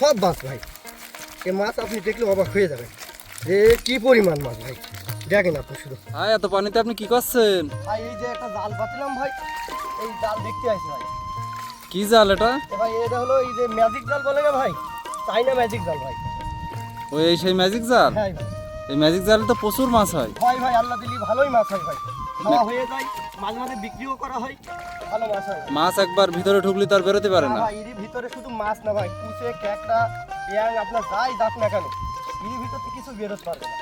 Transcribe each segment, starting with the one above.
সব মাছ ভাই। এ মাছ আপনি দেখলে অবাক হয়ে যাবেন। যে কি পরিমাণ মাছ ভাই। দেখেন আপনি শুধু। ভাই এত পানিতে আপনি কি করছেন? ভাই এই যে একটা জাল পাতিলাম ভাই। এই জাল দেখতে আসি ভাই। কি জাল এটা? ভাই এটা হলো এই যে ম্যাজিক জাল বলে না ভাই? চাইনা ম্যাজিক জাল ভাই। ওই এই সেই ম্যাজিক জাল? হ্যাঁ এই ম্যাজিক জালে তো প্রচুর মাছ হয়। ভাই ভাই আল্লাহ দিলি ভালোই মাছ হয় ভাই। খাওয়া হয়ে যায় মাঝে মাঝে বিক্রিও করা হয়। ভালো মাছ হয়। মাছ একবার ভিতরে ঢুকলে তো আর বেরোতে পারে না। ভাই এর ভিতরে শুধু মাছ না ভাই কুচে ক্যাকড়া পেঁয়াজ আপনার যাই যাক না কেন এর ভিতর থেকে কিছু বেরোতে পারবে না।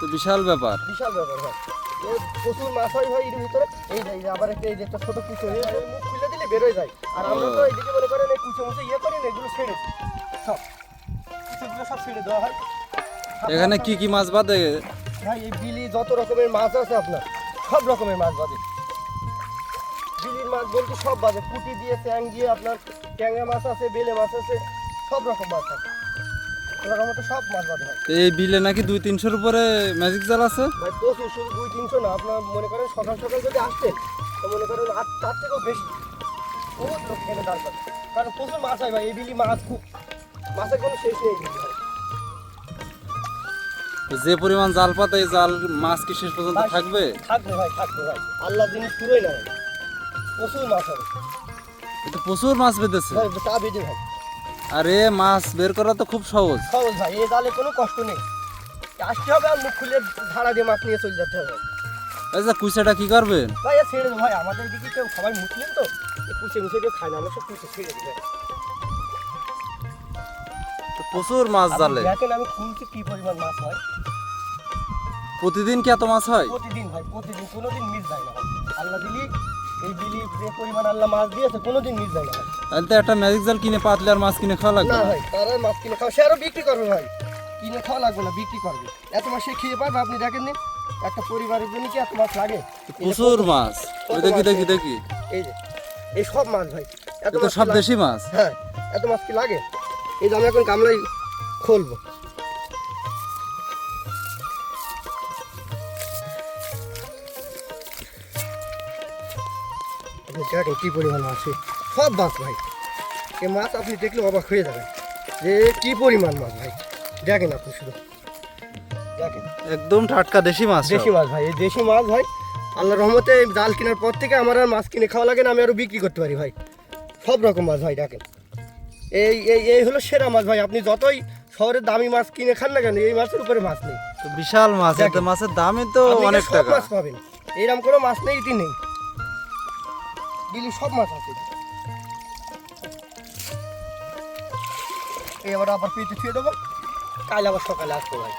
তো বিশাল ব্যাপার। বিশাল ব্যাপার ভাই। প্রচুর মাছ হয় ভাই এর ভিতরে। এই যে এই যে আবার একটা এই যে একটা ছোট কুচো এই মুখ খুলে দিলে বেরোয় যায়। আর আমরা তো এইদিকে মনে করেন এই কুচো মুচে ইয়ে করি না এগুলো ছেড়ে সব। কুচোগুলো সব ছেড়ে দেওয়া হয়। এখানে কি কি মাছ বাদে? ভাই এই বিলি যত রকমের মাছ আছে আপনার সব রকমের মাছ বাজে। বিলির মাছ বলতে সব বাজে। পুঁটি দিয়ে ট্যাং দিয়ে আপনার ট্যাংরা মাছ আছে বেলে মাছ আছে সব রকম মাছ আছে। সব মাছ বাজে এই বিলে নাকি দুই তিনশোর উপরে ম্যাজিক জাল আছে? ভাই প্রচুর শুধু দুই তিনশো না আপনার মনে করেন সকাল সকাল যদি আসতেন তো মনে করেন আট তার থেকেও বেশি। বহুত লোক এখানে দাঁড় কারণ প্রচুর মাছ হয় ভাই এই বিলি মাছ খুব মাছের কোনো শেষ নেই যে পরিমাণ জাল পাতে এই জাল মাছ কি শেষ পর্যন্ত থাকবে? থাকবে ভাই থাকবে ভাই। আল্লাহ জিনিস পুরোই না প্রচুর মাছ হবে। এ তো প্রচুর মাছ বেঁধেছে। তা বেঁধে ভাই। আর মাছ বের করা তো খুব সহজ। সহজ ভাই এই জালে কোনো কষ্ট নেই। আসতে হবে আর মুখ খুলে ধারা দিয়ে মাছ নিয়ে চলে যেতে হবে। যে কুচাটা কি করবেন ভাই ছেড়ে দেবো ভাই। আমাদের দিকে কেউ সবাই মুসলিম তো? কুচে মুচে কেউ খায় না আমরা সব কুচে ছেড়ে তো প্রচুর মাছ জালে দেখেন আমি খুলছি কি পরিমাণ মাছ হয়। প্রতিদিন কি এত মাছ হয়? প্রতিদিন ভাই প্রতিদিন কোনোদিন মিস যায় না আল্লাহ দিলি এই যে পরিমাণ আল্লাহ মাছ দিয়েছে কোনোদিন মিস যায় না তাহলে তো একটা ম্যাজিক জাল কিনে পাতলে আর মাছ কিনে খাওয়া লাগবে না না? ভাই তারা মাছ কিনে খাওয়া সে আরও বিক্রি করবে ভাই। কিনে খাওয়া লাগবে না বিক্রি করবে। এত মাছ সে খেয়ে পারবে আপনি দেখেন নি একটা পরিবারের জন্য কি এত মাছ লাগে? প্রচুর মাছ। ওই দেখি দেখি দেখি। এই যে এই সব মাছ ভাই এত সব দেশি মাছ। হ্যাঁ এত মাছ কি লাগে? এই যে আমি এখন গামলাই খুলবো। দেখেন কি পরিমাণ মাছ সব মাছ ভাই। এই মাছ আপনি দেখলে অবাক হয়ে যাবেন যে কি পরিমাণ মাছ ভাই। দেখেন আপনি শুধু। দেখেন। একদম টাটকা দেশি মাছ দেশি মাছ ভাই এই দেশি মাছ ভাই আল্লাহ রহমতে জাল কেনার পর থেকে আমার আর মাছ কিনে খাওয়া লাগে না আমি আরও বিক্রি করতে পারি ভাই। সব রকম মাছ ভাই দেখেন। এই এই এই হলো সেরা মাছ ভাই। আপনি যতই শহরে দামি মাছ কিনে খান না কেন এই মাছের উপরে মাছ নেই। তো বিশাল মাছ। এত মাছের দামই তো অনেক টাকা। মাছ পাবেন এরকম কোনো মাছ নেই ইতি নেই। বিলি সব মাছ আছে। এবার আবার আবার পেটে ছুঁয়ে দেবো কাল আবার সকালে আসব ভাই।